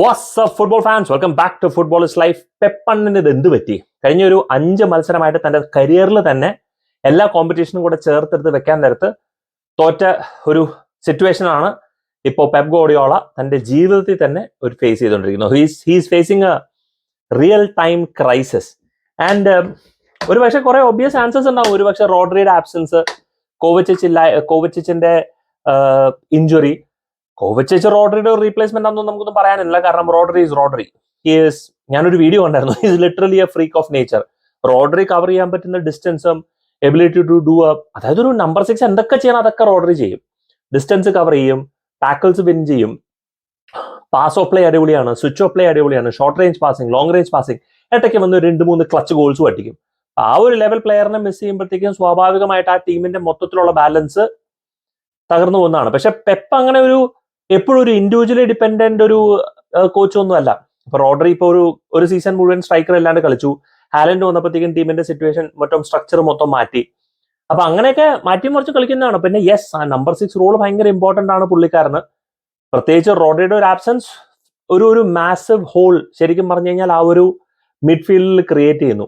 What's football fans welcome back to football is life പെപ്പണ്ണിന് ഇത് എന്ത് പറ്റി? കഴിഞ്ഞ ഒരു അഞ്ച് മത്സരമായിട്ട് തന്റെ കരിയറിൽ തന്നെ എല്ലാ കോമ്പറ്റീഷനും കൂടെ ചേർത്തെടുത്ത് വെക്കാൻ നേരത്ത് തോറ്റ ഒരു സിറ്റുവേഷനാണ് ഇപ്പോൾ പെപ് ഗോഡിയോള തന്റെ ജീവിതത്തിൽ തന്നെ ഒരു ഫേസ് ചെയ്തുകൊണ്ടിരിക്കുന്നത് he's he's facing a real time crisis and ഒരു പക്ഷെ കുറെ ഒബിയസ് ആൻസേഴ്സ് ഉണ്ടാവും. ഒരു പക്ഷെ റോഡ്രിയുടെ ആബ്സെൻസ് കോവച്ചിച്ച് ഇല്ല കോവച്ചിച്ചിന്റെ ഇഞ്ചുറി കോവച്ചിച്ച് റോഡറിയുടെ റീപ്ലേസ്മെന്റ് ആണെന്ന് നമുക്കൊന്നും പറയാനില്ല. കാരണം റോഡറി ഈസ് റോഡറി ഹിസ് ഞാനൊരു വീഡിയോ കണ്ടായിരുന്നു. Is literally a freak of nature Rodri cover ചെയ്യാൻ പറ്റുന്ന ഡിസ്റ്റൻസും എബിലിറ്റി ടു ഡു അതായത് ഒരു നമ്പർ സിക്സ് എന്തൊക്കെ ചെയ്യണം അതൊക്കെ റോഡറി ചെയ്യും. ഡിസ്റ്റൻസ് കവർ ചെയ്യും ടാക്കിൾസ് വിൻ ചെയ്യും. പാസ് ഓഫ് പ്ലേ അടിപൊളിയാണ് സ്വിച്ച് ഓഫ് പ്ലേ അടിപൊളിയാണ് short range passing long range passing ഇടയ്ക്ക് വന്ന് രണ്ട് മൂന്ന് ക്ലച്ച് ഗോൾസും അടിക്കും ആ ഒരു ലെവൽ പ്ലെയറിനെ മിസ് ചെയ്യുമ്പോഴത്തേക്കും സ്വാഭാവികമായിട്ട് ആ ടീമിന്റെ മൊത്തത്തിലുള്ള ബാലൻസ് തകർന്നു പോകുന്നതാണ്. പക്ഷെ പെപ്പ് അങ്ങനെ ഒരു എപ്പോഴും ഒരു ഇൻഡിവിജ്വലി ഡിപ്പെൻഡന്റ് ഒരു കോച്ച് ഒന്നും അല്ല. ഇപ്പൊ റോഡറി ഇപ്പൊ ഒരു ഒരു സീസൺ മുഴുവൻ സ്ട്രൈക്കർ അല്ലാണ്ട് കളിച്ചു. ഹാലൻഡ് വന്നപ്പോഴത്തേക്കും ടീമിന്റെ സിറ്റുവേഷൻ മൊത്തം സ്ട്രക്ചർ മൊത്തം മാറ്റി. അപ്പൊ അങ്ങനെയൊക്കെ മാറ്റി മറിച്ച് കളിക്കുന്നതാണ്. പിന്നെ യെസ് ആ നമ്പർ സിക്സ് റോൾ ഭയങ്കര ഇമ്പോർട്ടന്റ് ആണ് പുള്ളിക്കാരന്. പ്രത്യേകിച്ച് റോഡറിയുടെ ഒരു ആബ്സെൻസ് ഒരു ഒരു മാസീവ് ഹോൾ ശരിക്കും പറഞ്ഞു കഴിഞ്ഞാൽ ആ ഒരു മിഡ്ഫീൽഡിൽ ക്രിയേറ്റ് ചെയ്യുന്നു.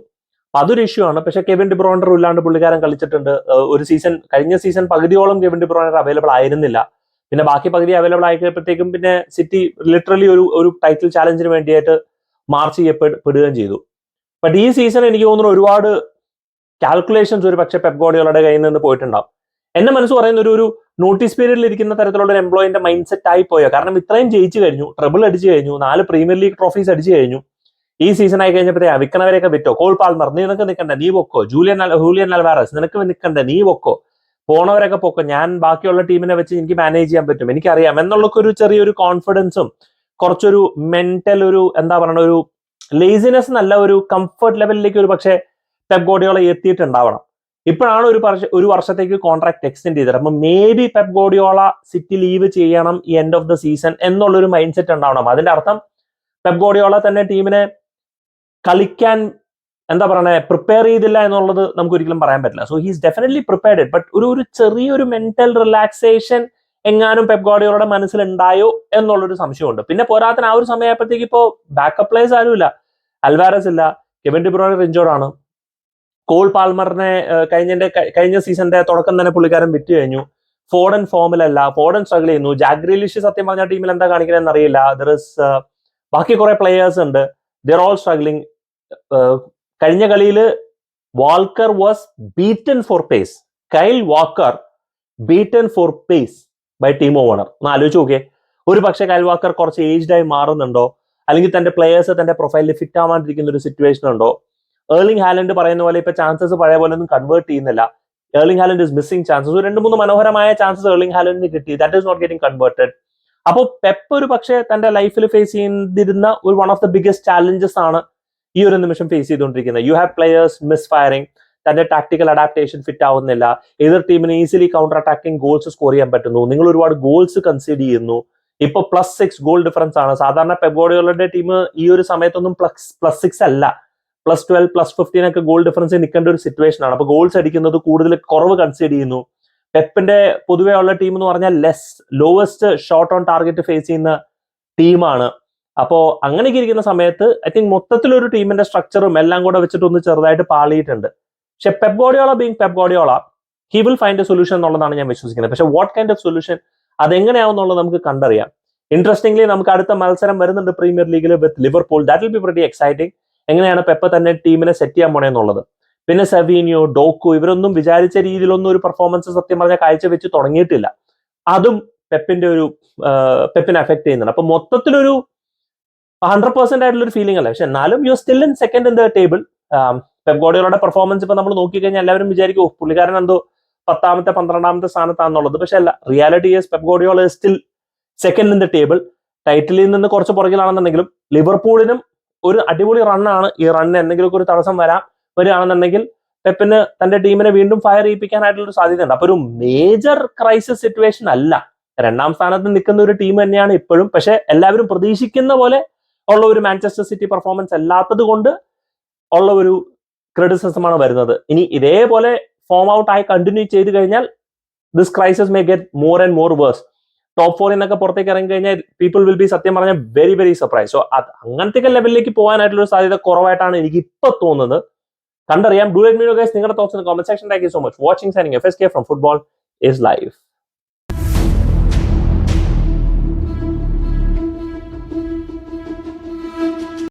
അതൊരു ഇഷ്യൂ ആണ്. പക്ഷെ കെവിൻ ഡിബ്രോണ്ടർ ഇല്ലാണ്ട് പുള്ളിക്കാരൻ കളിച്ചിട്ടുണ്ട്. ഒരു സീസൺ കഴിഞ്ഞ സീസൺ പകുതിയോളം കെവിൻ ഡിബ്രോണ്ടർ അവൈലബിൾ ആയിരുന്നില്ല. പിന്നെ ബാക്കി പകുതി അവൈലബിൾ ആയിക്കഴിഞ്ഞപ്പോഴത്തേക്കും പിന്നെ സിറ്റി ലിറ്ററലി ഒരു ഒരു ടൈറ്റിൽ ചാലഞ്ചിന് വേണ്ടിയായിട്ട് മാർച്ച് ചെയ്യപ്പെടുകയും ചെയ്തു. ബട്ട് ഈ സീസൺ എനിക്ക് തോന്നുന്നു ഒരുപാട് കാൽക്കുലേഷൻസ് ഒരു പക്ഷേ പെപ് ഗോഡിയോളുടെ കയ്യിൽ നിന്ന് പോയിട്ടുണ്ടാവും. എന്റെ മനസ്സ് പറയുന്ന ഒരു ഒരു നോട്ടീസ് പീരീഡിൽ ഇരിക്കുന്ന തരത്തിലുള്ള ഒരു എംപ്ലോയിന്റെ മൈൻഡ് സെറ്റ് ആയി പോയോ? കാരണം ഇത്രയും ജയിച്ചു കഴിഞ്ഞു ട്രബിൾ അടിച്ചു കഴിഞ്ഞു നാല് പ്രീമിയർ ലീഗ് ട്രോഫീസ് അടിച്ചു കഴിഞ്ഞു. ഈ സീസൺ ആയി കഴിഞ്ഞപ്പോഴേ വിൽക്കണവരെയൊക്കെ വിറ്റോ? കോൾ പാൽമർ നീ നിനക്ക് നിൽക്കണ്ട നീ പൊക്കോ? ജൂലിയൻ ഹൂലിയൻ അൽവാറസ് നിനക്ക് നിൽക്കണ്ട നീ പൊക്കോ? പോണവരൊക്കെ പൊക്കോ. ഞാൻ ബാക്കിയുള്ള ടീമിനെ വെച്ച് എനിക്ക് മാനേജ് ചെയ്യാൻ പറ്റും. എനിക്കറിയാം. എന്നുള്ളൊക്കെ ഒരു ചെറിയൊരു കോൺഫിഡൻസും കുറച്ചൊരു മെന്റൽ ഒരു എന്താ പറയണ ഒരു ലേസിനെസ് നല്ല ഒരു കംഫർട്ട് ലെവലിലേക്ക് ഒരു പക്ഷേ പെപ് ഗോഡിയോള എത്തിയിട്ടുണ്ടാവണം. ഇപ്പോഴാണ് ഒരു ഒരു വർഷത്തേക്ക് കോൺട്രാക്ട് എക്സ്റ്റെൻഡ് ചെയ്തത്. അപ്പൊ maybe Pep Guardiola City leave ചെയ്യണം ഈ എൻഡ് ഓഫ് ദ സീസൺ എന്നുള്ളൊരു മൈൻഡ് സെറ്റ് ഉണ്ടാവണം. അതിന്റെ അർത്ഥം പെപ് ഗോഡിയോള തന്നെ ടീമിനെ കളിക്കാൻ എന്താ പറയണേ പ്രിപ്പയർ ചെയ്തില്ല എന്നുള്ളത് നമുക്ക് ഒരിക്കലും പറയാൻ പറ്റില്ല. So he's definitely prepared but ഒരു ഒരു ചെറിയൊരു മെന്റൽ റിലാക്സേഷൻ എങ്ങാനും പെപ് മനസ്സിലുണ്ടായോ എന്നുള്ളൊരു സംശയമുണ്ട്. പിന്നെ പോരാത്തിന് ആ ഒരു സമയമായപ്പോഴത്തേക്ക് ഇപ്പോ ബാക്കപ്പ് പ്ലേയേഴ്സ് ആരുമില്ല അൽവാരസ് ഇല്ല. കെവിൻ ഡിബ്രോണർ റിഞ്ചോഡാണ് കോൾ പാൽമറിനെ കഴിഞ്ഞ കഴിഞ്ഞ സീസന്റെ തുടക്കം തന്നെ പുള്ളിക്കാരൻ വിറ്റ് കഴിഞ്ഞു. ഫോർഡൻ ഫോമിലല്ല ഫോർഡൻ സ്ട്രഗിൾ ചെയ്യുന്നു. ജാഗ്രീലിഷ് സത്യം പറഞ്ഞ ടീമിൽ എന്താ കാണിക്കണമെന്ന് അറിയില്ല. ദർ ഇസ് ബാക്കി കുറെ പ്ലേയേഴ്സ് ഉണ്ട്. ദർ ഓൾ സ്ട്രഗ്ലിംഗ് കഴിഞ്ഞ കളിയിൽ Walker was beaten for pace. Kyle Walker beaten for pace by team owner ഒന്ന് ആലോചിച്ച് നോക്കിയേ. ഒരു പക്ഷേ കൈൽ വാക്കർ കുറച്ച് ഏജ്ഡായി മാറുന്നുണ്ടോ? അല്ലെങ്കിൽ തന്റെ പ്ലേയേഴ്സ് തന്റെ പ്രൊഫൈലിൽ ഫിറ്റ് ആവാണ്ടിരിക്കുന്ന ഒരു സിറ്റുവേഷൻ ഉണ്ടോ? ഏർലിംഗ് ഹാലൻഡ് പറയുന്ന പോലെ ഇപ്പൊ ചാൻസസ് പഴയ പോലെ ഒന്നും കൺവേർട്ട് ചെയ്യുന്നില്ല. Erling Haaland is missing chances രണ്ട് മൂന്ന് മനോഹരമായ ചാൻസസ് ഏർലിംഗ് ഹാലൻഡിന് കിട്ടി. That is not getting converted അപ്പോൾ പെപ്പ് ഒരു പക്ഷേ തന്റെ ലൈഫിൽ ഫേസ് ചെയ്തിരുന്ന ഒരു one of the biggest challenges ആണ് ഈ ഒരു നിമിഷം ഫേസ് ചെയ്തുകൊണ്ടിരിക്കുന്നത് you have players miss firing തന്റെ ടാക്ടിക്കൽ അഡാപ്റ്റേഷൻ ഫിറ്റ് ആവുന്നില്ല. എതിർ ടീമിന് easily counter attacking goals score ചെയ്യാൻ പറ്റുന്നു. നിങ്ങൾ ഒരുപാട് ഗോൾസ് കൺസീഡ് ചെയ്യുന്നു. ഇപ്പൊ പ്ലസ് സിക്സ് ഗോൾ ഡിഫറൻസ് ആണ്. സാധാരണ പെബോഡികളുടെ ടീം ഈ ഒരു സമയത്തൊന്നും പ്ലസ് പ്ലസ് സിക്സ് അല്ല. പ്ലസ് ട്വൽവ് പ്ലസ് ഫിഫ്റ്റീൻ ഒക്കെ ഗോൾ ഡിഫറൻസ് നിൽക്കേണ്ട ഒരു സിറ്റുവേഷൻ ആണ്. അപ്പൊ ഗോൾസ് അടിക്കുന്നത് കൂടുതൽ കുറവ് കൺസീഡ് ചെയ്യുന്നു. പെപ്പിന്റെ പൊതുവെ ഉള്ള ടീം എന്ന് പറഞ്ഞാൽ less lowest shot on target face ചെയ്യുന്ന ടീമാണ് അപ്പോ അങ്ങനെയൊക്കെ ഇരിക്കുന്ന സമയത്ത് ഐ തിങ്ക് മൊത്തത്തിലൊരു ടീമിന്റെ സ്ട്രക്ചറും എല്ലാം കൂടെ വെച്ചിട്ട് ഒന്ന് ചെറുതായിട്ട് പാളിയിട്ടുണ്ട്. പക്ഷെ Pep Guardiola being Pep Guardiola he will find a solution എന്നുള്ളതാണ് ഞാൻ വിശ്വസിക്കുന്നത്. പക്ഷെ വാട്ട് കൈൻഡ് ഓഫ് സൊല്യൂഷൻ അതെങ്ങനെയാവും എന്നുള്ളത് നമുക്ക് കണ്ടറിയാം. ഇൻട്രസ്റ്റിംഗ്ലി നമുക്ക് അടുത്ത മത്സരം വരുന്നുണ്ട് പ്രീമിയർ ലീഗിൽ with Liverpool that will be very exciting എങ്ങനെയാണ് പെപ്പ തന്നെ ടീമിനെ സെറ്റ് ചെയ്യാൻ പോണേ എന്നുള്ളത്? പിന്നെ സെവീനിയോ ഡോക്കു ഇവരൊന്നും വിചാരിച്ച രീതിയിലൊന്നും ഒരു പെർഫോമൻസ് സത്യം പറഞ്ഞാൽ കാഴ്ച വെച്ച് തുടങ്ങിയിട്ടില്ല. അതും പെപ്പിന്റെ ഒരു പെപ്പിനെ അഫക്ട് ചെയ്യുന്നുണ്ട്. അപ്പൊ മൊത്തത്തിലൊരു ഹൺഡ്രഡ് പെർസെന്റ് ആയിട്ടുള്ള ഒരു ഫീലിംഗ് അല്ല? പക്ഷെ എന്നാലും you still in second in the table Pep ഗോഡിയോളുടെ performance ഇപ്പൊ നമ്മൾ നോക്കിക്കഴിഞ്ഞാൽ എല്ലാവരും വിചാരിക്കും പുള്ളിക്കാരൻ എന്തോ പത്താമത്തെ പന്ത്രണ്ടാമത്തെ സ്ഥാനത്താണെന്നുള്ളത്. പക്ഷെ അല്ല reality is Pep Guardiola still second in the table ടൈറ്റിലിൽ നിന്ന് കുറച്ച് പുറകിലാണെന്നുണ്ടെങ്കിലും ലിവർപൂളിനും ഒരു അടിപൊളി റണ്ണാണ് ഈ റണ്ണിന് എന്തെങ്കിലുമൊക്കെ ഒരു തടസ്സം വരാം വരികയാണെന്നുണ്ടെങ്കിൽ പെപ്പിന് തന്റെ ടീമിനെ വീണ്ടും ഫയർ ചെയ്യിപ്പിക്കാനായിട്ടുള്ള ഒരു സാധ്യതയുണ്ട്. അപ്പൊ ഒരു മേജർ ക്രൈസിസ് സിറ്റുവേഷൻ അല്ല. രണ്ടാം സ്ഥാനത്ത് നിൽക്കുന്ന ഒരു ടീം തന്നെയാണ് ഇപ്പോഴും. പക്ഷെ എല്ലാവരും പ്രതീക്ഷിക്കുന്ന പോലെ ഉള്ള ഒരു മാഞ്ചസ്റ്റർ സിറ്റി പെർഫോമൻസ് അല്ലാത്തത് കൊണ്ട് ഉള്ള ഒരു ക്രിറ്റിസിസമാണ് വരുന്നത്. ഇനി ഇതേപോലെ ഫോം ഔട്ട് ആയി കണ്ടിന്യൂ ചെയ്ത് കഴിഞ്ഞാൽ this crisis may get more and more worse top ഫോറിൽ നിന്നൊക്കെ പുറത്തേക്ക് ഇറങ്ങി കഴിഞ്ഞാൽ പീപ്പിൾ വിൽ ബി സത്യം പറഞ്ഞാൽ വെരി വെരി സർപ്രൈസ് സോ അത് അങ്ങനത്തെ ലെവലിലേക്ക് പോകാനായിട്ടുള്ള സാധ്യത കുറവായിട്ടാണ് എനിക്ക് ഇപ്പൊ തോന്നുന്നത്. കണ്ടറിയാം. ഡു എഡ് മീഡിയോ ഗൈസ് നിങ്ങളുടെ thoughts comment section thank you so much watching signing F S K from football is life